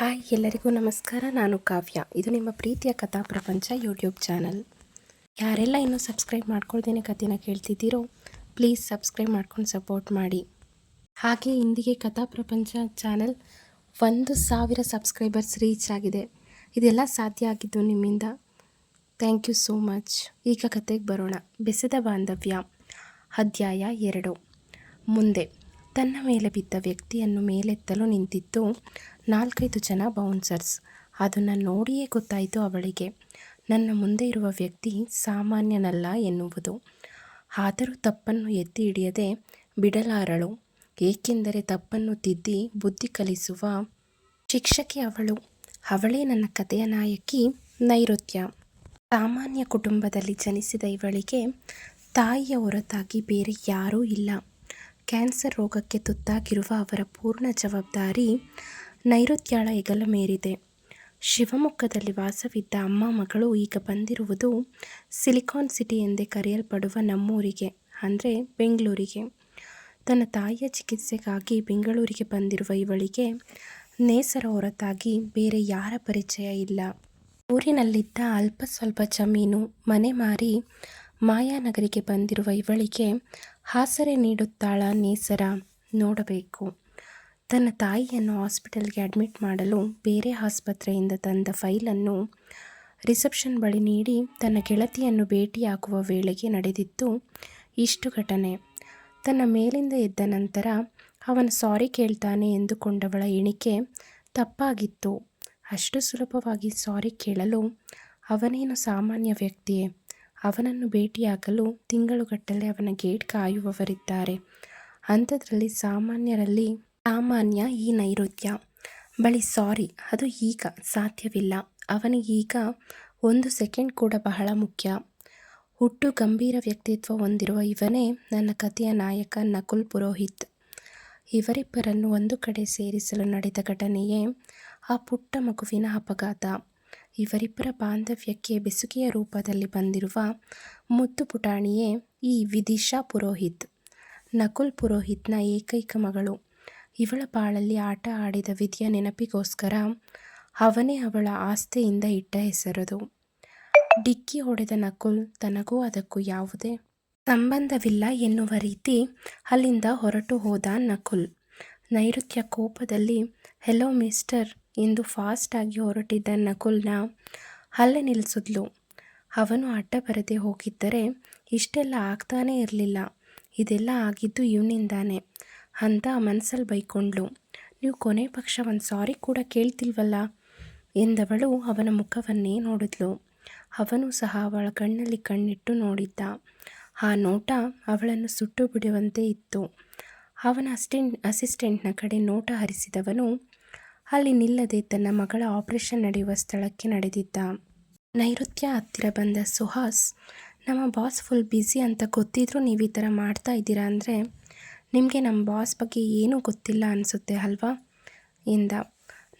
Hi, ಎಲ್ಲರಿಗೂ ನಮಸ್ಕಾರ. ನಾನು ಕಾವ್ಯ. ಇದು ನಿಮ್ಮ ಪ್ರೀತಿಯ ಕಥಾ ಪ್ರಪಂಚ ಯೂಟ್ಯೂಬ್ ಚಾನಲ್. ಯಾರೆಲ್ಲ ಇನ್ನೂ ಸಬ್ಸ್ಕ್ರೈಬ್ ಮಾಡ್ಕೊಳ್ದೇನೆ ಕಥೆನ ಕೇಳ್ತಿದ್ದೀರೋ ಪ್ಲೀಸ್ ಸಬ್ಸ್ಕ್ರೈಬ್ ಮಾಡ್ಕೊಂಡು ಸಪೋರ್ಟ್ ಮಾಡಿ. ಹಾಗೆ ಇಂದಿಗೆ ಕಥಾ ಪ್ರಪಂಚ ಚಾನಲ್ ಒಂದು ಸಾವಿರ ಸಬ್ಸ್ಕ್ರೈಬರ್ಸ್ ರೀಚ್ ಆಗಿದೆ. ಇದೆಲ್ಲ ಸಾಧ್ಯ ಆಗಿದ್ದು ನಿಮ್ಮಿಂದ. ಥ್ಯಾಂಕ್ ಯು ಸೋ ಮಚ್ ಈಗ ಕಥೆಗೆ ಬರೋಣ. ಬೆಸೆದ ಬಾಂಧವ್ಯ. ಅಧ್ಯಾಯ ಎರಡು. ಮುಂದೆ. ತನ್ನ ಮೇಲೆ ಬಿದ್ದ ವ್ಯಕ್ತಿಯನ್ನು ಮೇಲೆತ್ತಲು ನಿಂತಿದ್ದು ನಾಲ್ಕೈದು ಜನ ಬೌನ್ಸರ್ಸ್. ಅದನ್ನು ನೋಡಿಯೇ ಗೊತ್ತಾಯಿತು ಅವಳಿಗೆ. ನನ್ನ ಮುಂದೆ ಇರುವ ವ್ಯಕ್ತಿ ಸಾಮಾನ್ಯನಲ್ಲ ಎನ್ನುವುದು. ಆದರೂ ತಪ್ಪನ್ನು ಎತ್ತಿ ಹಿಡಿಯದೆ ಬಿಡಲಾರಳು. ಏಕೆಂದರೆ ತಪ್ಪನ್ನು ತಿದ್ದಿ ಬುದ್ಧಿ ಕಲಿಸುವ ಶಿಕ್ಷಕಿ ಅವಳು. ಅವಳೇ ನನ್ನ ಕಥೆಯ ನಾಯಕಿ ನೈಋತ್ಯ. ಸಾಮಾನ್ಯ ಕುಟುಂಬದಲ್ಲಿ ಜನಿಸಿದ ಇವಳಿಗೆ ತಾಯಿಯ ಹೊರತಾಗಿ ಬೇರೆ ಯಾರೂ ಇಲ್ಲ. ಕ್ಯಾನ್ಸರ್ ರೋಗಕ್ಕೆ ತುತ್ತಾಗಿರುವ ಅವರ ಪೂರ್ಣ ಜವಾಬ್ದಾರಿ ನೈಋತ್ಯಾಳ ಹೆಗಲ ಮೇರಿದೆ. ಶಿವಮೊಗ್ಗದಲ್ಲಿ ವಾಸವಿದ್ದ ಅಮ್ಮ ಮಗಳು ಈಗ ಬಂದಿರುವುದು ಸಿಲಿಕಾನ್ ಸಿಟಿ ಎಂದೇ ಕರೆಯಲ್ಪಡುವ ನಮ್ಮೂರಿಗೆ, ಅಂದರೆ ಬೆಂಗಳೂರಿಗೆ. ತನ್ನ ತಾಯಿಯ ಚಿಕಿತ್ಸೆಗಾಗಿ ಬೆಂಗಳೂರಿಗೆ ಬಂದಿರುವ ಇವಳಿಗೆ ನೇಸರ ಹೊರತಾಗಿ ಬೇರೆ ಯಾರ ಪರಿಚಯ ಇಲ್ಲ. ಊರಿನಲ್ಲಿದ್ದ ಅಲ್ಪ ಸ್ವಲ್ಪ ಜಮೀನು ಮನೆ ಮಾರಿ ಮಾಯಾನಗರಿಗೆ ಬಂದಿರುವ ಇವಳಿಗೆ ಹಾಸರೆ ನೀಡುತ್ತಾಳ ನೇಸರ. ನೋಡಬೇಕು. ತನ್ನ ತಾಯಿಯನ್ನು ಹಾಸ್ಪಿಟಲ್ಗೆ ಅಡ್ಮಿಟ್ ಮಾಡಲು ಬೇರೆ ಆಸ್ಪತ್ರೆಯಿಂದ ತಂದ ಫೈಲನ್ನು ರಿಸೆಪ್ಷನ್ ಬಳಿ ನೀಡಿ ತನ್ನ ಗೆಳತಿಯನ್ನು ಭೇಟಿಯಾಗುವ ವೇಳೆಗೆ ನಡೆದಿತ್ತು ಇಷ್ಟು ಘಟನೆ. ತನ್ನ ಮೇಲಿಂದ ಎದ್ದ ನಂತರ ಅವನು ಸಾರಿ ಕೇಳ್ತಾನೆ ಎಂದುಕೊಂಡವಳ ಎಣಿಕೆ ತಪ್ಪಾಗಿತ್ತು. ಅಷ್ಟು ಸುಲಭವಾಗಿ ಸಾರಿ ಕೇಳಲು ಅವನೇನು ಸಾಮಾನ್ಯ ವ್ಯಕ್ತಿಯೇ? ಅವನನ್ನು ಭೇಟಿಯಾಗಲು ತಿಂಗಳುಗಟ್ಟಲೆ ಅವನ ಗೇಟ್ ಕಾಯುವವರಿದ್ದಾರೆ. ಅಂಥದ್ರಲ್ಲಿ ಸಾಮಾನ್ಯರಲ್ಲಿ ಸಾಮಾನ್ಯ ಈ ನೈಋತ್ಯ ಬಳಿ ಸಾರಿ, ಅದು ಈಗ ಸಾಧ್ಯವಿಲ್ಲ. ಅವನಿಗೀಗ ಒಂದು ಸೆಕೆಂಡ್ ಕೂಡ ಬಹಳ ಮುಖ್ಯ. ಹುಟ್ಟು ಗಂಭೀರ ವ್ಯಕ್ತಿತ್ವ ಹೊಂದಿರುವ ಇವನೇ ನನ್ನ ಕಥೆಯ ನಾಯಕ, ನಕುಲ್ ಪುರೋಹಿತ್. ಇವರಿಬ್ಬರನ್ನು ಒಂದು ಕಡೆ ಸೇರಿಸಲು ನಡೆದ ಘಟನೆಯೇ ಆ ಪುಟ್ಟ ಮಗುವಿನ ಅಪಘಾತ. ಇವರಿಬ್ಬರ ಬಾಂಧವ್ಯಕ್ಕೆ ಬೆಸುಗೆಯ ರೂಪದಲ್ಲಿ ಬಂದಿರುವ ಮುದ್ದು ಪುಟಾಣಿಯೇ ಈ ವಿದಿಶಾ ಪುರೋಹಿತ್. ನಕುಲ್ ಪುರೋಹಿತ್ನ ಏಕೈಕ ಮಗಳು. ಇವಳ ಬಾಳಲ್ಲಿ ಆಟ ಆಡಿದ ವಿಧಿಯ ನೆನಪಿಗೋಸ್ಕರ ಅವನೇ ಅವಳ ಆಸ್ತೆಯಿಂದ ಇಟ್ಟ ಹೆಸರದು. ಡಿಕ್ಕಿ ಹೊಡೆದ ನಕುಲ್, ತನಗೂ ಅದಕ್ಕೂ ಯಾವುದೇ ಸಂಬಂಧವಿಲ್ಲ ಎನ್ನುವ ರೀತಿ ಅಲ್ಲಿಂದ ಹೊರಟು ಹೋದ ನಕುಲ್. ನೈಋತ್ಯ ಕೋಪದಲ್ಲಿ, ಹೆಲೋ ಮಿಸ್ಟರ್ ಎಂದು ಫಾಸ್ಟಾಗಿ ಹೊರಟಿದ್ದ ನಕುಲ್ನ ಅಲ್ಲೇ ನಿಲ್ಲಿಸಿದ್ಲು. ಅವನು ಅಡ್ಡ ಬರದೆ ಹೋಗಿದ್ದರೆ ಇಷ್ಟೆಲ್ಲ ಆಗ್ತಾನೇ ಇರಲಿಲ್ಲ. ಇದೆಲ್ಲ ಆಗಿದ್ದು ಇವನಿಂದಾನೆ. ಅಂತ ಮನಸ್ಸಲ್ಲಿ ಬೈಕೊಂಡ್ಳು. ನೀವು ಕೊನೆ ಪಕ್ಷ ಒಂದು ಸಾರಿ ಕೂಡ ಕೇಳ್ತಿಲ್ವಲ್ಲ? ಎಂದವಳು ಅವನ ಮುಖವನ್ನೇ ನೋಡಿದ್ಲು. ಅವನು ಸಹ ಅವಳ ಕಣ್ಣಲ್ಲಿ ಕಣ್ಣಿಟ್ಟು ನೋಡಿದ್ದ. ಆ ನೋಟ ಅವಳನ್ನು ಸುಟ್ಟು ಬಿಡುವಂತೆ ಇತ್ತು. ಅವನ ಅಸ್ಟೆಂಟ್, ಅಸಿಸ್ಟೆಂಟ್ನ ಕಡೆ ನೋಟ ಹರಿಸಿದವನು ಅಲ್ಲಿ ನಿಲ್ಲದೆ ತನ್ನ ಮಗಳ ಆಪರೇಷನ್ ನಡೆಯುವ ಸ್ಥಳಕ್ಕೆ ನಡೆದಿದ್ದ. ನೈಋತ್ಯ ಹತ್ತಿರ ಬಂದ ಸುಹಾಸ್, ನಮ್ಮ ಬಾಸ್ ಫುಲ್ ಬ್ಯುಸಿ ಅಂತ ಗೊತ್ತಿದ್ರೂ ನೀವು ಈ ಥರ ಮಾಡ್ತಾ ಇದ್ದೀರಾ ಅಂದರೆ ನಿಮಗೆ ನಮ್ಮ ಬಾಸ್ ಬಗ್ಗೆ ಏನೂ ಗೊತ್ತಿಲ್ಲ ಅನಿಸುತ್ತೆ ಅಲ್ವಾ? ಎಂದ.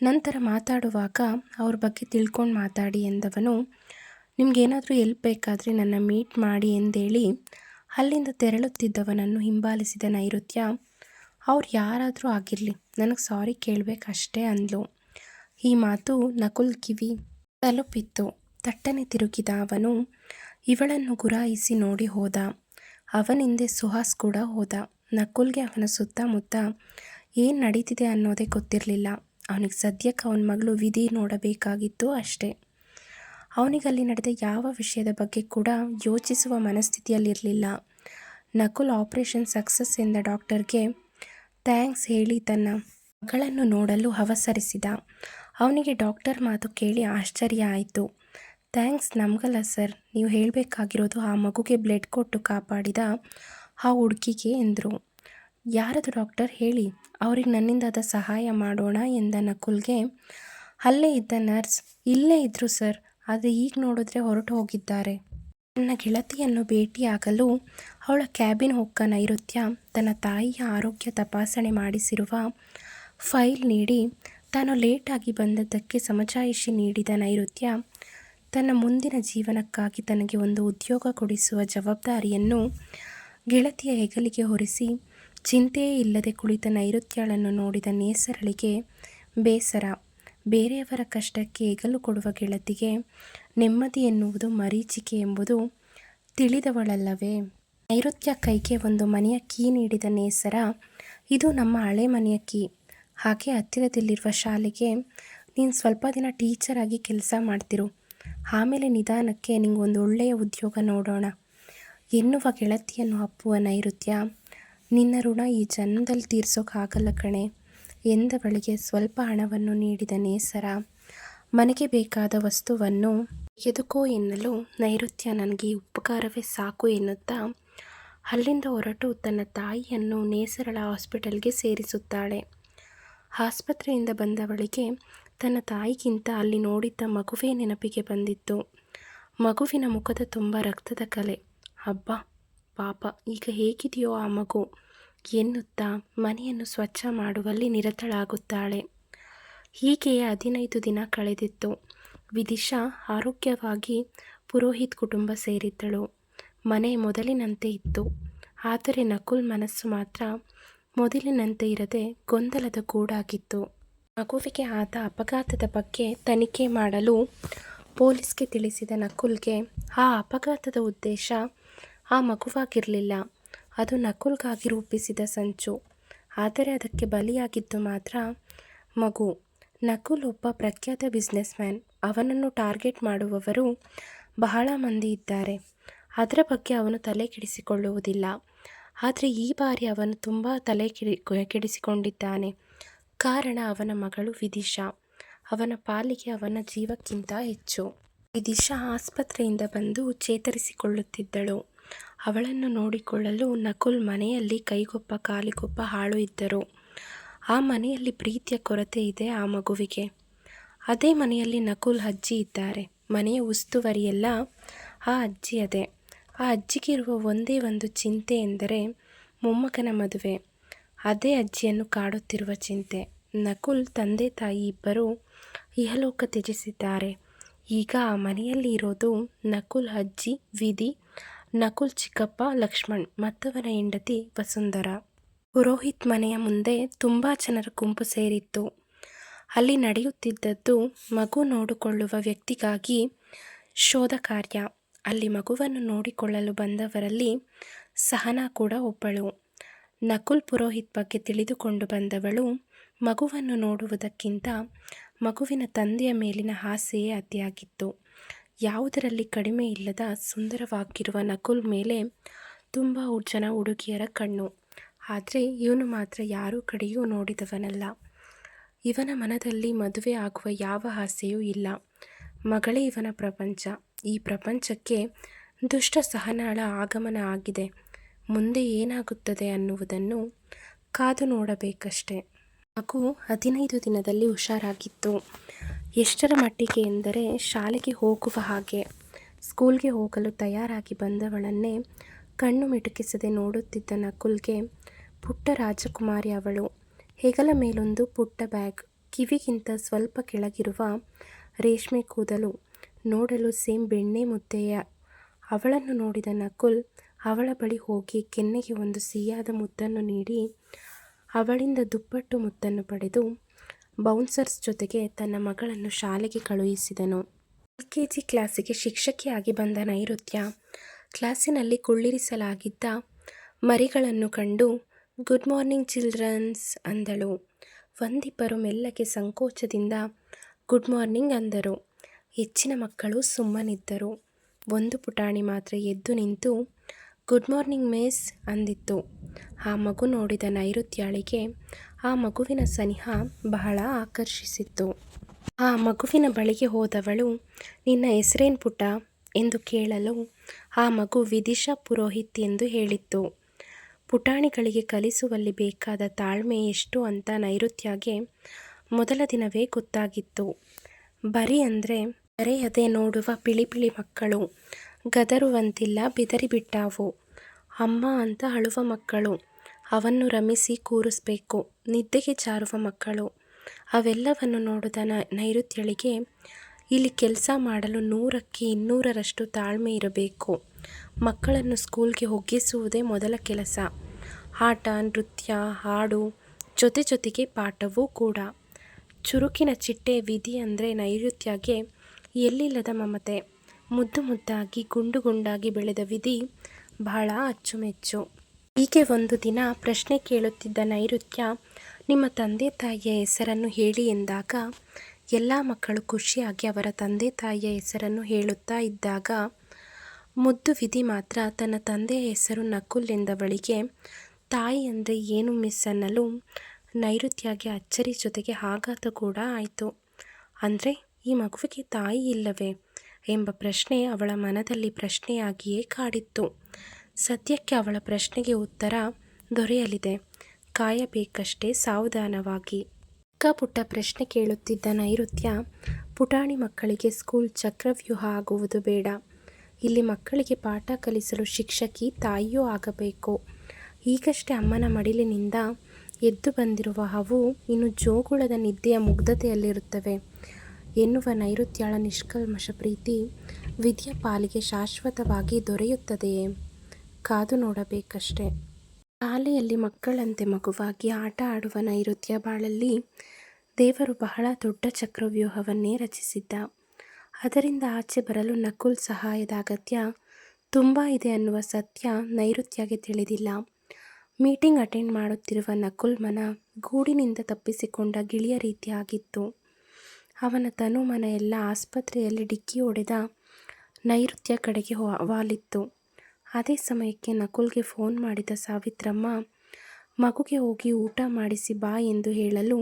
ನಂತರ ಮಾತಾಡುವಾಗ ಅವ್ರ ಬಗ್ಗೆ ತಿಳ್ಕೊಂಡು ಮಾತಾಡಿ ಎಂದವನು, ನಿಮಗೇನಾದರೂ ಎಲ್ಪ್ ಬೇಕಾದರೆ ನನ್ನ ಮೀಟ್ ಮಾಡಿ ಎಂದೇಳಿ. ಅಲ್ಲಿಂದ ತೆರಳುತ್ತಿದ್ದವನನ್ನು ಹಿಂಬಾಲಿಸಿದ ನೈಋತ್ಯ, ಅವ್ರು ಯಾರಾದರೂ ಆಗಿರಲಿ, ನನಗೆ ಸಾರಿ ಕೇಳಬೇಕಷ್ಟೇ ಅಂದ್ಲು. ಈ ಮಾತು ನಕುಲ್ ಕಿವಿ ತಲುಪಿತ್ತು. ತಟ್ಟನೆ ತಿರುಗಿದ ಅವನು ಇವಳನ್ನು ಗುರಾಯಿಸಿ ನೋಡಿ ಹೋದ. ಅವನಿಂದೆ ಸುಹಾಸ್ ಕೂಡ ಹೋದ. ನಕುಲ್ಗೆ ಅವನ ಸುತ್ತಮುತ್ತ ಏನು ನಡೀತಿದೆ ಅನ್ನೋದೇ ಗೊತ್ತಿರಲಿಲ್ಲ. ಅವನಿಗೆ ಸದ್ಯಕ್ಕೆ ಅವನ ಮಗಳು ವಿಧಿ ನೋಡಬೇಕಾಗಿತ್ತು ಅಷ್ಟೇ. ಅವನಿಗಲ್ಲಿ ನಡೆದ ಯಾವ ವಿಷಯದ ಬಗ್ಗೆ ಕೂಡ ಯೋಚಿಸುವ ಮನಸ್ಥಿತಿಯಲ್ಲಿರಲಿಲ್ಲ. ನಕುಲ್ ಆಪರೇಷನ್ ಸಕ್ಸಸ್ ಎಂದ ಡಾಕ್ಟರ್ಗೆ ಥ್ಯಾಂಕ್ಸ್ ಹೇಳಿ ತನ್ನ ಮಗಳನ್ನು ನೋಡಲು ಅವಸರಿಸಿದ. ಅವನಿಗೆ ಡಾಕ್ಟರ್ ಮಾತು ಕೇಳಿ ಆಶ್ಚರ್ಯ ಆಯಿತು. ಥ್ಯಾಂಕ್ಸ್ ನಮಗಲ್ಲ ಸರ್, ನೀವು ಹೇಳಬೇಕಾಗಿರೋದು ಆ ಮಗುಗೆ ಬ್ಲಡ್ ಕೊಟ್ಟು ಕಾಪಾಡಿದ ಆ ಹುಡುಗಿಗೆ ಎಂದರು, ಯಾರದು ಡಾಕ್ಟರ್? ಹೇಳಿ, ಅವ್ರಿಗೆ ನನ್ನಿಂದಾದ ಸಹಾಯ ಮಾಡೋಣ ಎಂದ ನಕುಲ್ಗೆ, ಅಲ್ಲೇ ಇದ್ದ ನರ್ಸ್, ಇಲ್ಲೇ ಇದ್ದರು ಸರ್, ಆದರೆ ಈಗ ನೋಡಿದ್ರೆ ಹೊರಟು ಹೋಗಿದ್ದಾರೆ. ನನ್ನ ಗೆಳತಿಯನ್ನು ಭೇಟಿಯಾಗಲು ಅವಳ ಕ್ಯಾಬಿನ್ ಹೊಕ್ಕ ನೈಋತ್ಯ ತನ್ನ ತಾಯಿಯ ಆರೋಗ್ಯ ತಪಾಸಣೆ ಮಾಡಿಸಿರುವ ಫೈಲ್ ನೀಡಿ, ತಾನು ಲೇಟಾಗಿ ಬಂದದ್ದಕ್ಕೆ ಸಮಜಾಯಿಷಿ ನೀಡಿದ ನೈಋತ್ಯ ತನ್ನ ಮುಂದಿನ ಜೀವನಕ್ಕಾಗಿ ತನಗೆ ಒಂದು ಉದ್ಯೋಗ ಕೊಡಿಸುವ ಜವಾಬ್ದಾರಿಯನ್ನು ಗೆಳತಿಯ ಹೆಗಲಿಗೆ ಹೊರಿಸಿ ಚಿಂತೆಯೇ ಇಲ್ಲದೆ ಕುಳಿತ ನೈಋತ್ಯಳನ್ನು ನೋಡಿದ ನೇಸರಳಿಗೆ, ಬೇಸರ, ಬೇರೆಯವರ ಕಷ್ಟಕ್ಕೆ ಹೆಗಲು ಕೊಡುವ ಗೆಳತಿಗೆ ನೆಮ್ಮದಿ ಎನ್ನುವುದು ಮರೀಚಿಕೆ ಎಂಬುದು ತಿಳಿದವಳಲ್ಲವೇ ನೈಋತ್ಯ ಕೈಗೆ ಒಂದು ಮನೆಯ ಕೀ ನೀಡಿದ ನೇಸರ, ಇದು ನಮ್ಮ ಹಳೆ ಮನೆಯ ಕೀ. ಹಾಗೆ ಹತ್ತಿರದಲ್ಲಿರುವ ಶಾಲೆಗೆ ನೀನು ಸ್ವಲ್ಪ ದಿನ ಟೀಚರ್ ಆಗಿ ಕೆಲಸ ಮಾಡ್ತಿರು. ಆಮೇಲೆ ನಿಧಾನಕ್ಕೆ ನಿಂಗೊಂದು ಒಳ್ಳೆಯ ಉದ್ಯೋಗ ನೋಡೋಣ. ಎನ್ನುವ ಗೆಳತಿಯನ್ನು ಅಪ್ಪುವ ನೈಋತ್ಯ, ನಿನ್ನ ಋಣ ಈ ಜನ್ಮದಲ್ಲಿ ತೀರ್ಸೋಕ್ಕಾಗಲ್ಲ ಕಣೆ, ಎಂದವಳಿಗೆ ಸ್ವಲ್ಪ ಹಣವನ್ನು ನೀಡಿದ ನೇಸರ, ಮನೆಗೆ ಬೇಕಾದ ವಸ್ತುವನ್ನು ಎದುಕೋ ಎನ್ನಲು ನೈಋತ್ಯ ನನಗೆ ಉಪಕಾರವೇ ಸಾಕು ಎನ್ನುತ್ತಾ, ಅಲ್ಲಿಂದ ಹೊರಟು ತನ್ನ ತಾಯಿಯನ್ನು ನೇಸರಳ ಹಾಸ್ಪಿಟಲ್ಗೆ ಸೇರಿಸುತ್ತಾಳೆ. ಆಸ್ಪತ್ರೆಯಿಂದ ಬಂದವಳಿಗೆ ತನ್ನ ತಾಯಿಗಿಂತ ಅಲ್ಲಿ ನೋಡಿದ್ದ ಮಗುವೇ ನೆನಪಿಗೆ ಬಂದಿತ್ತು. ಮಗುವಿನ ಮುಖದ ತುಂಬ ರಕ್ತದ ಕಲೆ. ಹಬ್ಬ ಪಾಪ, ಈಗ ಹೇಗಿದೆಯೋ ಆ ಮಗು. ಎನ್ನುತ್ತಾ ಮನೆಯನ್ನು ಸ್ವಚ್ಛ ಮಾಡುವಲ್ಲಿ ನಿರತಳಾಗುತ್ತಾಳೆ. ಹೀಗೆಯೇ ಹದಿನೈದು ದಿನ ಕಳೆದಿತ್ತು. ವಿದಿಶಾ ಆರೋಗ್ಯವಾಗಿ ಪುರೋಹಿತ್ ಕುಟುಂಬ ಸೇರಿದ್ದಳು. ಮನೆ ಮೊದಲಿನಂತೆ ಇತ್ತು. ಆದರೆ ನಕುಲ್ ಮನಸ್ಸು ಮಾತ್ರ ಮೊದಲಿನಂತೆ ಇರದೆ ಗೊಂದಲದ ಕೂಡಾಗಿತ್ತು ಮಗುವಿಗೆ ಆದ ಅಪಘಾತದ ಬಗ್ಗೆ ತನಿಖೆ ಮಾಡಲು ಪೊಲೀಸ್ಗೆ ತಿಳಿಸಿದ ನಕುಲ್ಗೆ ಆ ಅಪಘಾತದ ಉದ್ದೇಶ ಆ ಮಗುವಾಗಿರಲಿಲ್ಲ. ಅದು ನಕುಲ್ಗಾಗಿ ರೂಪಿಸಿದ ಸಂಚು. ಆದರೆ ಅದಕ್ಕೆ ಬಲಿಯಾಗಿದ್ದು ಮಾತ್ರ ಮಗು. ನಕುಲ್ ಒಬ್ಬ ಪ್ರಖ್ಯಾತ ಬಿಸ್ನೆಸ್ ಮ್ಯಾನ್ ಅವನನ್ನು ಟಾರ್ಗೆಟ್ ಮಾಡುವವರು ಬಹಳ ಮಂದಿ ಇದ್ದಾರೆ. ಅದರ ಬಗ್ಗೆ ಅವನು ತಲೆ ಕೆಡಿಸಿಕೊಳ್ಳುವುದಿಲ್ಲ. ಆದರೆ ಈ ಬಾರಿ ಅವನು ತುಂಬ ತಲೆ ಕೆಡಿ, ಕೆಡಿಸಿಕೊಂಡಿದ್ದಾನೆ. ಕಾರಣ ಅವನ ಮಗಳು ವಿದಿಶಾ. ಅವನ ಪಾಲಿಗೆ ಅವನ ಜೀವಕ್ಕಿಂತ ಹೆಚ್ಚು. ವಿದಿಶಾ ಆಸ್ಪತ್ರೆಯಿಂದ ಬಂದು ಚೇತರಿಸಿಕೊಳ್ಳುತ್ತಿದ್ದಳು. ಅವಳನ್ನು ನೋಡಿಕೊಳ್ಳಲು ನಕುಲ್ ಮನೆಯಲ್ಲಿ ಕೈಗೊಪ್ಪ, ಕಾಲಿಗೊಪ್ಪ, ಹಾಳು ಇದ್ದರು. ಆ ಮನೆಯಲ್ಲಿ ಪ್ರೀತಿಯ ಕೊರತೆ ಇದೆ ಆ ಮಗುವಿಗೆ. ಅದೇ ಮನೆಯಲ್ಲಿ ನಕುಲ್ ಅಜ್ಜಿ ಇದ್ದಾರೆ. ಮನೆಯ ಉಸ್ತುವಾರಿಯೆಲ್ಲ ಆ ಅಜ್ಜಿ ಅದೇ. ಆ ಅಜ್ಜಿಗಿರುವ ಒಂದೇ ಒಂದು ಚಿಂತೆ ಎಂದರೆ ಮೊಮ್ಮಗನ ಮದುವೆ. ಅದೇ ಅಜ್ಜಿಯನ್ನು ಕಾಡುತ್ತಿರುವ ಚಿಂತೆ. ನಕುಲ್ ತಂದೆ ತಾಯಿ ಇಬ್ಬರು ಇಹಲೋಕ ತ್ಯಜಿಸಿದ್ದಾರೆ. ಈಗ ಆ ಮನೆಯಲ್ಲಿ ಇರೋದು ನಕುಲ್ ಅಜ್ಜಿ, ವಿಧಿ ನಕುಲ್ ಚಿಕ್ಕಪ್ಪ, ಲಕ್ಷ್ಮಣ್ ಮತ್ತವರ ಹೆಂಡತಿ ವಸುಂಧರ. ಪುರೋಹಿತ್ ಮನೆಯ ಮುಂದೆ ತುಂಬ ಜನರ ಗುಂಪು ಸೇರಿತ್ತು. ಅಲ್ಲಿ ನಡೆಯುತ್ತಿದ್ದದ್ದು ಮಗು ನೋಡಿಕೊಳ್ಳುವ ವ್ಯಕ್ತಿಗಾಗಿ ಶೋಧ ಕಾರ್ಯ. ಅಲ್ಲಿ ಮಗುವನ್ನು ನೋಡಿಕೊಳ್ಳಲು ಬಂದವರಲ್ಲಿ ಸಹನಾ ಕೂಡ ಒಬ್ಬಳು. ನಕುಲ್ ಪುರೋಹಿತ್ ಬಗ್ಗೆ ತಿಳಿದುಕೊಂಡು ಬಂದವಳು ಮಗುವನ್ನು ನೋಡುವುದಕ್ಕಿಂತ ಮಗುವಿನ ತಂದೆಯ ಮೇಲಿನ ಆಸೆಯೇ ಅತಿಯಾಗಿತ್ತು. ಯಾವುದರಲ್ಲಿ ಕಡಿಮೆ ಇಲ್ಲದ ಸುಂದರವಾಗಿರುವ ನಕುಲ್ ಮೇಲೆ ತುಂಬ ಜನ ಹುಡುಗಿಯರ ಕಣ್ಣು. ಆದರೆ ಇವನು ಮಾತ್ರ ಯಾರೂ ಕಡೆಯೂ ನೋಡಿದವನಲ್ಲ. ಇವನ ಮನದಲ್ಲಿ ಮದುವೆ ಆಗುವ ಯಾವ ಆಸೆಯೂ ಇಲ್ಲ. ಮಗಳೇ ಇವನ ಪ್ರಪಂಚ. ಈ ಪ್ರಪಂಚಕ್ಕೆ ದುಷ್ಟ ಸಹನಾಳ ಆಗಮನ ಆಗಿದೆ. ಮುಂದೆ ಏನಾಗುತ್ತದೆ ಅನ್ನುವುದನ್ನು ಕಾದು ನೋಡಬೇಕಷ್ಟೆ. ಮಗು ಹದಿನೈದು ದಿನದಲ್ಲಿ ಹುಷಾರಾಗಿತ್ತು. ಎಷ್ಟರ ಮಟ್ಟಿಗೆ ಎಂದರೆ ಶಾಲೆಗೆ ಹೋಗುವ ಹಾಗೆ, ಸ್ಕೂಲ್ಗೆ ಹೋಗಲು ತಯಾರಾಗಿ ಬಂದವಳನ್ನೇ ಕಣ್ಣು ಮಿಟುಕಿಸದೆ ನೋಡುತ್ತಿದ್ದ ನಕುಲ್ಗೆ, ಪುಟ್ಟ ರಾಜಕುಮಾರಿ ಅವಳು, ಹೆಗಲ ಮೇಲೊಂದು ಪುಟ್ಟ ಬ್ಯಾಗ್, ಕಿವಿಗಿಂತ ಸ್ವಲ್ಪ ಕೆಳಗಿರುವ ರೇಷ್ಮೆ ಕೂದಲು, ನೋಡಲು ಸೇಮ್ ಬೆಣ್ಣೆ ಮುದ್ದೆಯ. ಅವಳನ್ನು ನೋಡಿದ ನಕುಲ್ ಅವಳ ಬಳಿ ಹೋಗಿ ಕೆನ್ನೆಗೆ ಒಂದು ಸಿಹಿಯಾದ ಮುದ್ದನ್ನು ನೀಡಿ, ಅವಳಿಂದ ದುಪ್ಪಟ್ಟು ಮುತ್ತನ್ನು ಪಡೆದು ಬೌನ್ಸರ್ಸ್ ಜೊತೆಗೆ ತನ್ನ ಮಗಳನ್ನು ಶಾಲೆಗೆ ಕಳುಹಿಸಿದನು. ಎಲ್ ಕೆ ಜಿ ಕ್ಲಾಸಿಗೆ ಶಿಕ್ಷಕಿಯಾಗಿ ಬಂದ ನೈಋತ್ಯ, ಕ್ಲಾಸಿನಲ್ಲಿ ಕುಳ್ಳಿರಿಸಲಾಗಿದ್ದ ಮರಿಗಳನ್ನು ಕಂಡು, ಗುಡ್ ಮಾರ್ನಿಂಗ್ ಚಿಲ್ಡ್ರನ್ಸ್ ಅಂದಳು. ಒಂದಿಬ್ಬರು ಮೆಲ್ಲಗೆ ಸಂಕೋಚದಿಂದ, ಗುಡ್ ಮಾರ್ನಿಂಗ್ ಅಂದರು. ಹೆಚ್ಚಿನ ಮಕ್ಕಳು ಸುಮ್ಮನಿದ್ದರು. ಒಂದು ಪುಟಾಣಿ ಮಾತ್ರ ಎದ್ದು ನಿಂತು ಗುಡ್ ಮಾರ್ನಿಂಗ್ ಮಿಸ್ ಅಂದಿತ್ತು. ಆ ಮಗು ನೋಡಿದ ನೈಋತ್ಯಾಳಿಗೆ ಆ ಮಗುವಿನ ಸನಿಹ ಬಹಳ ಆಕರ್ಷಿಸಿತ್ತು. ಆ ಮಗುವಿನ ಬಳಿಗೆ ಹೋದವಳು, ನಿನ್ನ ಹೆಸರೇನು ಪುಟ ಎಂದು ಕೇಳಲು ಆ ಮಗು ವಿದಿಶಾ ಪುರೋಹಿತ್ ಎಂದು ಹೇಳಿತ್ತು. ಪುಟಾಣಿಗಳಿಗೆ ಕಲಿಸುವಲ್ಲಿ ಬೇಕಾದ ತಾಳ್ಮೆ ಎಷ್ಟು ಅಂತ ನೈಋತ್ಯಗೆ ಮೊದಲ ದಿನವೇ ಗೊತ್ತಾಗಿತ್ತು. ಬರೀ ಅಂದರೆ ಬರೆಯದೆ ನೋಡುವ ಪಿಳಿ ಪಿಳಿ ಮಕ್ಕಳು. ಗದರುವಂತಿಲ್ಲ ಬಿದರಿಬಿಟ್ಟಾವು? ಅಮ್ಮ ಅಂತ ಅಳುವ ಮಕ್ಕಳು, ಅವನ್ನು ರಮಿಸಿ ಕೂರಿಸ್ಬೇಕು, ನಿದ್ದೆಗೆ ಚಾರುವ ಮಕ್ಕಳು. ಅವೆಲ್ಲವನ್ನು ನೋಡಿದ ನೈಋತ್ಯಳಿಗೆ, ಇಲ್ಲಿ ಕೆಲಸ ಮಾಡಲು ನೂರಕ್ಕೆ ಇನ್ನೂರರಷ್ಟು ತಾಳ್ಮೆ ಇರಬೇಕು. ಮಕ್ಕಳನ್ನು ಸ್ಕೂಲ್ಗೆ ಒಗ್ಗಿಸುವುದೇ ಮೊದಲ ಕೆಲಸ. ಆಟ, ನೃತ್ಯ, ಹಾಡು, ಜೊತೆ ಜೊತೆಗೆ ಪಾಠವೂ ಕೂಡ. ಚುರುಕಿನ ಚಿಟ್ಟೆ ವಿಧಿ ಅಂದರೆ ನೈಋತ್ಯಗೆ ಎಲ್ಲಿಲ್ಲದ ಮಮತೆ. ಮುದ್ದು ಮುದ್ದಾಗಿ, ಗುಂಡು ಗುಂಡಾಗಿ ಬೆಳೆದ ವಿಧಿ ಬಹಳ ಅಚ್ಚುಮೆಚ್ಚು. ಹೀಗೆ ಒಂದು ದಿನ ಪ್ರಶ್ನೆ ಕೇಳುತ್ತಿದ್ದ ನೈಋತ್ಯ, ನಿಮ್ಮ ತಂದೆ ತಾಯಿಯ ಹೆಸರನ್ನು ಹೇಳಿ ಎಂದಾಗ, ಎಲ್ಲ ಮಕ್ಕಳು ಖುಷಿಯಾಗಿ ಅವರ ತಂದೆ ತಾಯಿಯ ಹೆಸರನ್ನು ಹೇಳುತ್ತಾ ಇದ್ದಾಗ, ಮುದ್ದು ವಿಧಿ ಮಾತ್ರ ತನ್ನ ತಂದೆಯ ಹೆಸರು ನಕುಲ್ ಎಂದವಳಿಗೆ ತಾಯಿ ಅಂದರೆ ಏನು ಮಿಸ್ ಅನ್ನಲು ನೈಋತ್ಯಾಗಿ ಅಚ್ಚರಿ ಜೊತೆಗೆ ಆಘಾತ ಕೂಡ ಆಯಿತು. ಅಂದರೆ ಈ ಮಗುವಿಗೆ ತಾಯಿ ಇಲ್ಲವೇ? ಎಂಬ ಪ್ರಶ್ನೆ ಅವಳ ಮನದಲ್ಲಿ ಪ್ರಶ್ನೆಯಾಗಿಯೇ ಕಾಡಿತ್ತು. ಸದ್ಯಕ್ಕೆ ಅವಳ ಪ್ರಶ್ನೆಗೆ ಉತ್ತರ ದೊರೆಯಲಿದೆ. ಕಾಯಬೇಕಷ್ಟೇ ಸಾವಧಾನವಾಗಿ. ಚಿಕ್ಕ ಪುಟ್ಟ ಪ್ರಶ್ನೆ ಕೇಳುತ್ತಿದ್ದ ನೈಋತ್ಯ, ಪುಟಾಣಿ ಮಕ್ಕಳಿಗೆ ಸ್ಕೂಲ್ ಚಕ್ರವ್ಯೂಹ ಆಗುವುದು ಬೇಡ. ಇಲ್ಲಿ ಮಕ್ಕಳಿಗೆ ಪಾಠ ಕಲಿಸಲು ಶಿಕ್ಷಕಿ, ತಾಯಿಯೂ ಆಗಬೇಕು. ಈಗಷ್ಟೇ ಅಮ್ಮನ ಮಡಿಲಿನಿಂದ ಎದ್ದು ಬಂದಿರುವ ಅವು ಇನ್ನು ಜೋಗುಳದ ನಿದ್ದೆಯ ಮುಗ್ಧತೆಯಲ್ಲಿರುತ್ತವೆ. ಎನ್ನುವ ನೈಋತ್ಯಳ ನಿಷ್ಕಲ್ಮಶ ಪ್ರೀತಿ ವಿಧಿಯ ಪಾಲಿಗೆ ಶಾಶ್ವತವಾಗಿ ದೊರೆಯುತ್ತದೆಯೇ? ಕಾದು ನೋಡಬೇಕಷ್ಟೆ. ಶಾಲೆಯಲ್ಲಿ ಮಕ್ಕಳಂತೆ ಮಗುವಾಗಿ ಆಟ ಆಡುವ ನೈಋತ್ಯ ಬಾಳಲ್ಲಿ ದೇವರು ಬಹಳ ದೊಡ್ಡ ಚಕ್ರವ್ಯೂಹವನ್ನೇ ರಚಿಸಿದ್ದ. ಅದರಿಂದ ಆಚೆ ಬರಲು ನಕುಲ್ ಸಹಾಯದ ಅಗತ್ಯ ತುಂಬ ಇದೆ ಅನ್ನುವ ಸತ್ಯ ನೈಋತ್ಯಗೆ ತಿಳಿದಿಲ್ಲ. ಮೀಟಿಂಗ್ ಅಟೆಂಡ್ ಮಾಡುತ್ತಿರುವ ನಕುಲ್ ಮನ ಗೂಡಿನಿಂದ ತಪ್ಪಿಸಿಕೊಂಡ ಗಿಳಿಯ ರೀತಿಯಾಗಿತ್ತು. ಅವನ ತನು ಮನ ಎಲ್ಲ ಆಸ್ಪತ್ರೆಯಲ್ಲಿ ಡಿಕ್ಕಿ ಹೊಡೆದ ನೈಋತ್ಯ ಕಡೆಗೆ ವಾಲಿತ್ತು. ಅದೇ ಸಮಯಕ್ಕೆ ನಕುಲ್ಗೆ ಫೋನ್ ಮಾಡಿದ ಸಾವಿತ್ರಮ್ಮ, ಮಗುಗೆ ಹೋಗಿ ಊಟ ಮಾಡಿಸಿ ಬಾ ಎಂದು ಹೇಳಲು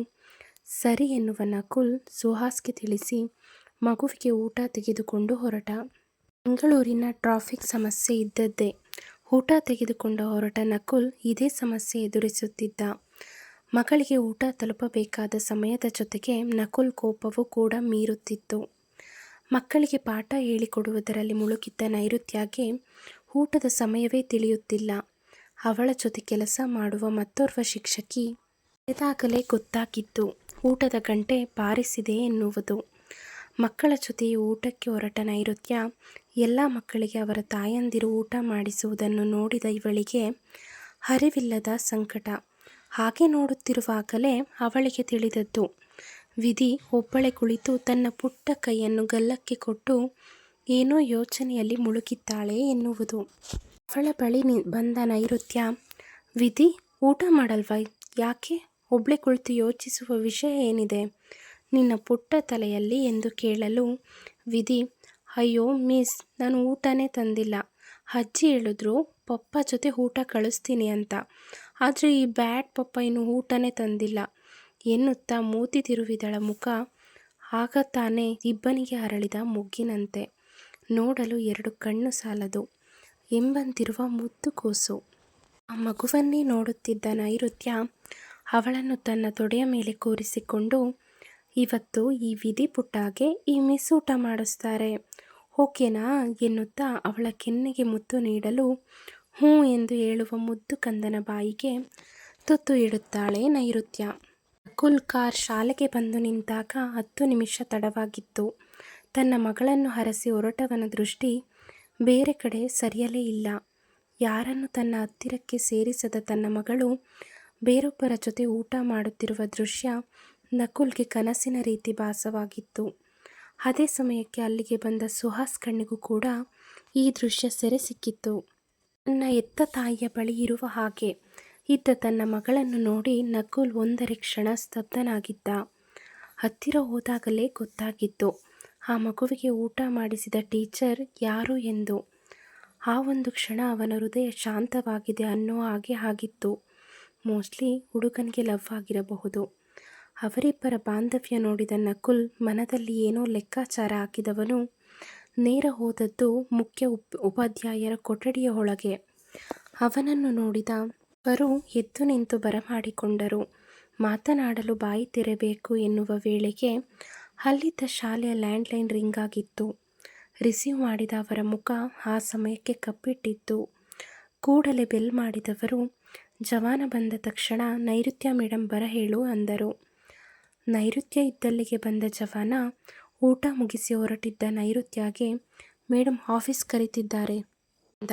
ಸರಿ ಎನ್ನುವ ನಕುಲ್ ಸುಹಾಸ್ಗೆ ತಿಳಿಸಿ ಮಗುವಿಗೆ ಊಟ ತೆಗೆದುಕೊಂಡು ಹೊರಟ. ಬೆಂಗಳೂರಿನ ಟ್ರಾಫಿಕ್ ಸಮಸ್ಯೆ ಇದ್ದದ್ದೇ. ಊಟ ತೆಗೆದುಕೊಂಡು ಹೊರಟ ನಕುಲ್ ಇದೇ ಸಮಸ್ಯೆ ಎದುರಿಸುತ್ತಿದ್ದ. ಮಗಳಿಗೆ ಊಟ ತಲುಪಬೇಕಾದ ಸಮಯದ ಜೊತೆಗೆ ನಕುಲ್ ಕೋಪವೂ ಕೂಡ ಮೀರುತ್ತಿತ್ತು. ಮಕ್ಕಳಿಗೆ ಪಾಠ ಹೇಳಿಕೊಡುವುದರಲ್ಲಿ ಮುಳುಗಿದ್ದ ನೈಋತ್ಯಗೆ ಊಟದ ಸಮಯವೇ ತಿಳಿಯುತ್ತಿಲ್ಲ. ಅವಳ ಜೊತೆ ಕೆಲಸ ಮಾಡುವ ಮತ್ತೋರ್ವ ಶಿಕ್ಷಕಿ ಎದಾಗಲೇ ಗೊತ್ತಾಗಿದ್ದು, ಊಟದ ಗಂಟೆ ಬಾರಿಸಿದೆ ಎನ್ನುವುದು. ಮಕ್ಕಳ ಜೊತೆ ಊಟಕ್ಕೆ ಹೊರಟ ನೈಋತ್ಯ ಎಲ್ಲ ಮಕ್ಕಳಿಗೆ ಅವರ ತಾಯಂದಿರು ಊಟ ಮಾಡಿಸುವುದನ್ನು ನೋಡಿದ ಇವಳಿಗೆ ಅರಿವಿಲ್ಲದ ಸಂಕಟ. ಹಾಗೆ ನೋಡುತ್ತಿರುವಾಗಲೇ ಅವಳಿಗೆ ತಿಳಿದದ್ದು. ವಿಧಿ ಒಬ್ಬಳೆ ಕುಳಿತು ತನ್ನ ಪುಟ್ಟ ಕೈಯನ್ನು ಗಲ್ಲಕ್ಕೆ ಕೊಟ್ಟು, ಏನೋ ಯೋಚನೆಯಲ್ಲಿ ಮುಳುಗಿದ್ದಾಳೆ ಎನ್ನುವುದು. ಅವಳ ಬಳಿ ಬಂದ ನೈಋತ್ಯ, ವಿಧಿ, ಊಟ ಮಾಡಲ್ವಾ? ಯಾಕೆ? ಒಬ್ಬಳೆ ಕುಳಿತು ಯೋಚಿಸುವ ವಿಷಯ ಏನಿದೆ? ನಿನ್ನ ಪುಟ್ಟ ತಲೆಯಲ್ಲಿ ಎಂದು ಕೇಳಲು ವಿಧಿ, ಅಯ್ಯೋ ಮಿಸ್, ನಾನು ಊಟನೇ ತಂದಿಲ್ಲ. ಅಜ್ಜಿ ಹೇಳಿದ್ರು, ಪಪ್ಪ ಜೊತೆ ಊಟ ಕಳಿಸ್ತೀನಿ ಅಂತ. ಆದರೆ ಈ ಬ್ಯಾಟ್ ಪಪ್ಪ ಇನ್ನು ಊಟನೇ ತಂದಿಲ್ಲ. ಎನ್ನುತ್ತಾ ಮೂತಿ ತಿರುವಿದಳ ಮುಖ. ಆಗ ತಾನೇ ಇಬ್ಬನಿಗೆ ಅರಳಿದ ಮುಗ್ಗಿನಂತೆ. ನೋಡಲು ಎರಡು ಕಣ್ಣು ಸಾಲದು. ಎಂಬಂತಿರುವ ಮುದ್ದು ಕೂಸು. ಆ ಮಗುವನ್ನೇ ನೋಡುತ್ತಿದ್ದ ನೈಋತ್ಯ ಅವಳನ್ನು ತನ್ನ ತೊಡೆಯ ಮೇಲೆ ಕೂರಿಸಿಕೊಂಡು, ಇವತ್ತು ಈ ವಿಧಿ ಪುಟ್ಟಾಗೆ ಈ ಮಿಸ್ ಊಟ ಮಾಡಿಸ್ತಾರೆ. ಓಕೆನಾ? ಎನ್ನುತ್ತಾ ಅವಳ ಕೆನ್ನೆಗೆ ಮುತ್ತು ನೀಡಲು ಹ್ಞೂ ಎಂದು ಹೇಳುವ ಮುದ್ದು ಕಂದನ ಬಾಯಿಗೆ ತುತ್ತು ಇಡುತ್ತಾಳೆ ನೈಋತ್ಯ. ಕುಲ್ಕಾರ್ ಶಾಲೆಗೆ ಬಂದು ನಿಂತಾಗ ಹತ್ತು ನಿಮಿಷ ತಡವಾಗಿತ್ತು. ತನ್ನ ಮಗಳನ್ನು ಹರಸಿ ಹೊರಟವನ ದೃಷ್ಟಿ ಬೇರೆ ಕಡೆ ಸರಿಯಲೇ ಇಲ್ಲ. ಯಾರನ್ನು ತನ್ನ ಹತ್ತಿರಕ್ಕೆ ಸೇರಿಸದ ತನ್ನ ಮಗಳು ಬೇರೊಬ್ಬರ ಜೊತೆ ಊಟ ಮಾಡುತ್ತಿರುವ ದೃಶ್ಯ ನಕುಲ್ಗೆ ಕನಸಿನ ರೀತಿ ಭಾಸವಾಗಿತ್ತು. ಅದೇ ಸಮಯಕ್ಕೆ ಅಲ್ಲಿಗೆ ಬಂದ ಸುಹಾಸ್ ಕಣ್ಣಿಗೂ ಕೂಡ ಈ ದೃಶ್ಯ ಸೆರೆ ಸಿಕ್ಕಿತ್ತು. ತನ್ನ ಎತ್ತ ತಾಯಿಯ ಬಳಿ ಇರುವ ಹಾಗೆ. ಇದ್ದ ತನ್ನ ಮಗಳನ್ನು ನೋಡಿ ನಕುಲ್ ಒಂದರೆ ಕ್ಷಣ ಸ್ತಬ್ಧನಾಗಿದ್ದ ಹತ್ತಿರ ಹೋದಾಗಲೇ ಗೊತ್ತಾಗಿತ್ತು. ಆ ಮಗುವಿಗೆ ಊಟ ಮಾಡಿಸಿದ ಟೀಚರ್ ಯಾರು ಎಂದು. ಆ ಒಂದು ಕ್ಷಣ ಅವನ ಹೃದಯ ಶಾಂತವಾಗಿದೆ ಅನ್ನೋ ಹಾಗೆ ಆಗಿತ್ತು. ಮೋಸ್ಟ್ಲಿ ಹುಡುಗನಿಗೆ ಲವ್ ಆಗಿರಬಹುದು. ಅವರಿಬ್ಬರ ಬಾಂಧವ್ಯ ನೋಡಿದ ನಕುಲ್ ಮನದಲ್ಲಿ ಏನೋ ಲೆಕ್ಕಾಚಾರ ಹಾಕಿದವನು ನೇರ ಹೋದದ್ದು ಮುಖ್ಯ ಉಪ್, ಉಪಾಧ್ಯಾಯರ ಕೊಠಡಿಯ ಒಳಗೆ. ಅವನನ್ನು ನೋಡಿದ ಅವರು ಎದ್ದು ನಿಂತು ಬರಮಾಡಿಕೊಂಡರು. ಮಾತನಾಡಲು ಬಾಯಿ ತೆರಬೇಕು ಎನ್ನುವ ವೇಳೆಗೆ ಅಲ್ಲಿದ್ದ ಶಾಲೆಯ ಲ್ಯಾಂಡ್ಲೈನ್ ರಿಂಗ್ ಆಗಿತ್ತು. ರಿಸೀವ್ ಮಾಡಿದ ಅವರ ಮುಖ ಆ ಸಮಯಕ್ಕೆ ಕಪ್ಪಿಟ್ಟಿತ್ತು ಕೂಡಲೇ ಬೆಲ್ ಮಾಡಿದವರು, ಜವಾನ ಬಂದ ತಕ್ಷಣ ನೈಋತ್ಯ ಮೇಡಮ್ ಬರ ಹೇಳು ಅಂದರು. ನೈಋತ್ಯ ಇದ್ದಲ್ಲಿಗೆ ಬಂದ ಜವಾನ ಊಟ ಮುಗಿಸಿ ಹೊರಟಿದ್ದ ನೈಋತ್ಯಗೆ ಮೇಡಮ್ ಆಫೀಸ್ ಕರೀತಿದ್ದಾರೆ. ಅಂದ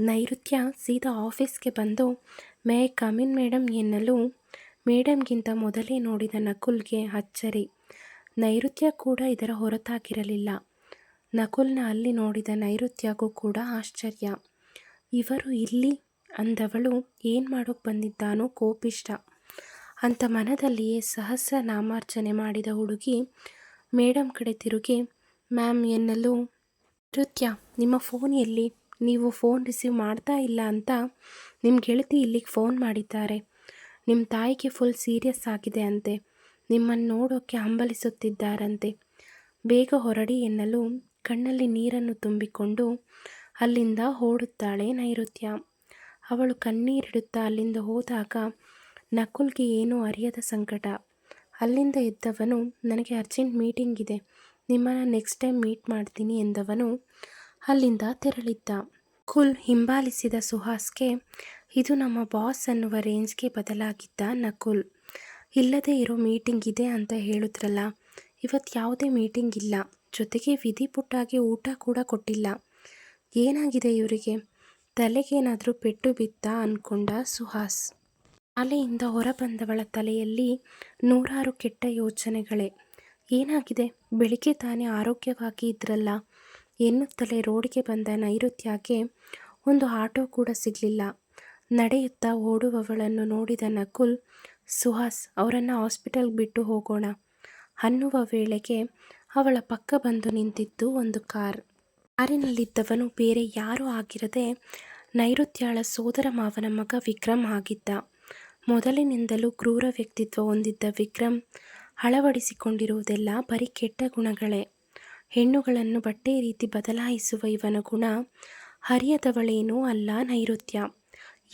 ನೈಋತ್ಯ ಸೀದಾ ಆಫೀಸ್ಗೆ ಬಂದು, ಮೇ ಕಮಿನ್ ಮೇಡಮ್ ಎನ್ನಲು ಮೇಡಮ್ಗಿಂತ ಮೊದಲೇ ನೋಡಿದ ನಕುಲ್ಗೆ ಅಚ್ಚರಿ. ನೈಋತ್ಯ ಕೂಡ ಇದರ ಹೊರತಾಗಿರಲಿಲ್ಲ. ನಕುಲ್ನ ಅಲ್ಲಿ ನೋಡಿದ ನೈಋತ್ಯಗೂ ಕೂಡ ಆಶ್ಚರ್ಯ. ಇವರು ಇಲ್ಲಿ? ಅಂದವಳು. ಏನು ಮಾಡೋಕ್ಕೆ ಬಂದಿದ್ದಾನೋ ಕೋಪಿಷ್ಟ ಅಂತ ಮನದಲ್ಲಿಯೇ ಸಹಸ್ರ ನಾಮಾರ್ಚನೆ ಮಾಡಿದ ಹುಡುಗಿ ಮೇಡಮ್ ಕಡೆ ತಿರುಗಿ, ಮ್ಯಾಮ್ ಎನ್ನಲು ನೃತ್ಯ ನಿಮ್ಮ ಫೋನ್ ಎಲ್ಲಿ ನೀವು ಫೋನ್ ರಿಸೀವ್ ಮಾಡ್ತಾ ಇಲ್ಲ ಅಂತ ನಿಮ್ಮ ಗೆಳತಿ ಇಲ್ಲಿಗೆ ಫೋನ್ ಮಾಡಿದ್ದಾರೆ. ನಿಮ್ಮ ತಾಯಿಗೆ ಫುಲ್ ಸೀರಿಯಸ್ ಆಗಿದೆ ಅಂತೆ. ನಿಮ್ಮನ್ನು ನೋಡೋಕ್ಕೆ ಹಂಬಲಿಸುತ್ತಿದ್ದಾರಂತೆ. ಬೇಗ ಹೊರಡಿ ಎನ್ನಲು ಕಣ್ಣಲ್ಲಿ ನೀರನ್ನು ತುಂಬಿಕೊಂಡು ಅಲ್ಲಿಂದ ಓಡುತ್ತಾಳೆ ನೈಋತ್ಯ ಅವಳು ಕಣ್ಣೀರಿಡುತ್ತಾ ಅಲ್ಲಿಂದ ಹೋದಾಗ ನಕುಲ್ಗೆ ಏನೂ ಅರಿಯದ ಸಂಕಟ. ಅಲ್ಲಿಂದ ಎದ್ದವನು, ನನಗೆ ಅರ್ಜೆಂಟ್ ಮೀಟಿಂಗ್ ಇದೆ. ನಿಮ್ಮನ್ನು ನೆಕ್ಸ್ಟ್ ಟೈಮ್ ಮೀಟ್ ಮಾಡ್ತೀನಿ ಎಂದವನು ಅಲ್ಲಿಂದ ತೆರಳಿದ್ದ. ಕುಲ್ ಹಿಂಬಾಲಿಸಿದ ಸುಹಾಸ್ಗೆ, ಇದು ನಮ್ಮ ಬಾಸ್ ಅನ್ನುವ ರೇಂಜ್ಗೆ ಬದಲಾಗಿದ್ದ ನಕುಲ್ ಇಲ್ಲದೇ ಇರೋ ಮೀಟಿಂಗ್ ಇದೆ ಅಂತ ಹೇಳಿದ್ರಲ್ಲ ಇವತ್ತು ಯಾವುದೇ ಮೀಟಿಂಗ್ ಇಲ್ಲ. ಜೊತೆಗೆ ವಿಧಿ ಪುಟ್ಟಾಗಿ ಊಟ ಕೂಡ ಕೊಟ್ಟಿಲ್ಲ. ಏನಾಗಿದೆ ಇವರಿಗೆ? ತಲೆಗೇನಾದರೂ ಪೆಟ್ಟು ಬಿತ್ತಾ? ಅಂದ್ಕೊಂಡ ಸುಹಾಸ್. ಶಾಲೆಯಿಂದ ಹೊರಬಂದವಳ ತಲೆಯಲ್ಲಿ ನೂರಾರು ಕೆಟ್ಟ ಯೋಚನೆಗಳೇ. ಏನಾಗಿದೆ? ಬೆಳಿಗ್ಗೆ ತಾನೇ ಆರೋಗ್ಯವಾಗಿ ಇದ್ರಲ್ಲ? ಎನ್ನುತ್ತಲೇ ರೋಡಿಗೆ ಬಂದ ನೈರುತ್ಯಕ್ಕೆ ಒಂದು ಆಟೋ ಕೂಡ ಸಿಗಲಿಲ್ಲ. ನಡೆಯುತ್ತಾ ಓಡುವವಳನ್ನು ನೋಡಿದ ನಕುಲ್, ಸುಹಾಸ್, ಅವರನ್ನು ಹಾಸ್ಪಿಟಲ್ಗೆ ಬಿಟ್ಟು ಹೋಗೋಣ ಅನ್ನುವ ವೇಳೆಗೆ ಅವಳ ಪಕ್ಕ ಬಂದು ನಿಂತಿದ್ದು ಒಂದು ಕಾರ್. ಕಾರಿನಲ್ಲಿದ್ದವನು ಬೇರೆ ಯಾರೂ ಆಗಿರದೆ ನೈಋತ್ಯಾಳ ಸೋದರ ಮಾವನ ಮಗ ವಿಕ್ರಮ್ ಆಗಿದ್ದ. ಮೊದಲಿನಿಂದಲೂ ಕ್ರೂರ ವ್ಯಕ್ತಿತ್ವ ಹೊಂದಿದ್ದ ವಿಕ್ರಮ್ ಅಳವಡಿಸಿಕೊಂಡಿರುವುದೆಲ್ಲ ಬರೀ ಕೆಟ್ಟ ಗುಣಗಳೇ. ಹೆಣ್ಣುಗಳನ್ನು ಬಟ್ಟೆ ರೀತಿ ಬದಲಾಯಿಸುವ ಇವನ ಗುಣ ಹರಿಯದವಳೇನೂ ಅಲ್ಲ ನೈಋತ್ಯ.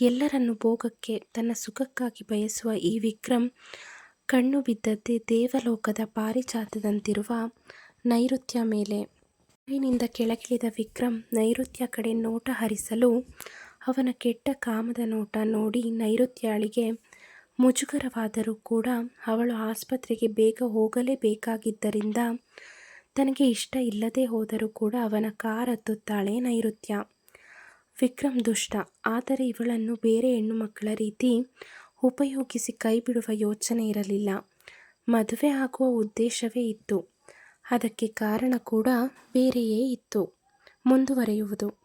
ಎಲ್ಲರನ್ನು ಭೋಗಕ್ಕೆ, ತನ್ನ ಸುಖಕ್ಕಾಗಿ ಬಯಸುವ ಈ ವಿಕ್ರಮ್ ಕಣ್ಣು ಬಿದ್ದದ್ದೇ ದೇವಲೋಕದ ಪಾರಿಜಾತದಂತಿರುವ ನೈಋತ್ಯ ಮೇಲೆ. ಕೆಳಗಿಳಿದ ವಿಕ್ರಮ್ ನೈಋತ್ಯ ಕಡೆ ನೋಟ ಹರಿಸಲು ಅವನ ಕೆಟ್ಟ ಕಾಮದ ನೋಟ ನೋಡಿ ನೈಋತ್ಯಾಳಿಗೆ ಮುಜುಗರವಾದರೂ ಕೂಡ ಅವಳು ಆಸ್ಪತ್ರೆಗೆ ಬೇಗ ಹೋಗಲೇಬೇಕಾಗಿದ್ದರಿಂದ ತನಗೆ ಇಷ್ಟ ಇಲ್ಲದೆ ಹೋದರೂ ಕೂಡ ಅವನ ಕಾರ್ ಹತ್ತುತ್ತಾಳೆ ನೈಋತ್ಯ. ವಿಕ್ರಮ್ ದುಷ್ಟ. ಆದರೆ ಇವಳನ್ನು ಬೇರೆ ಹೆಣ್ಣು ಮಕ್ಕಳ ರೀತಿ ಉಪಯೋಗಿಸಿ ಕೈಬಿಡುವ ಯೋಚನೆ ಇರಲಿಲ್ಲ. ಮದುವೆ ಆಗುವ ಉದ್ದೇಶವೇ ಇತ್ತು. ಅದಕ್ಕೆ ಕಾರಣ ಕೂಡ ಬೇರೆಯೇ ಇತ್ತು. ಮುಂದುವರೆಯುವುದು.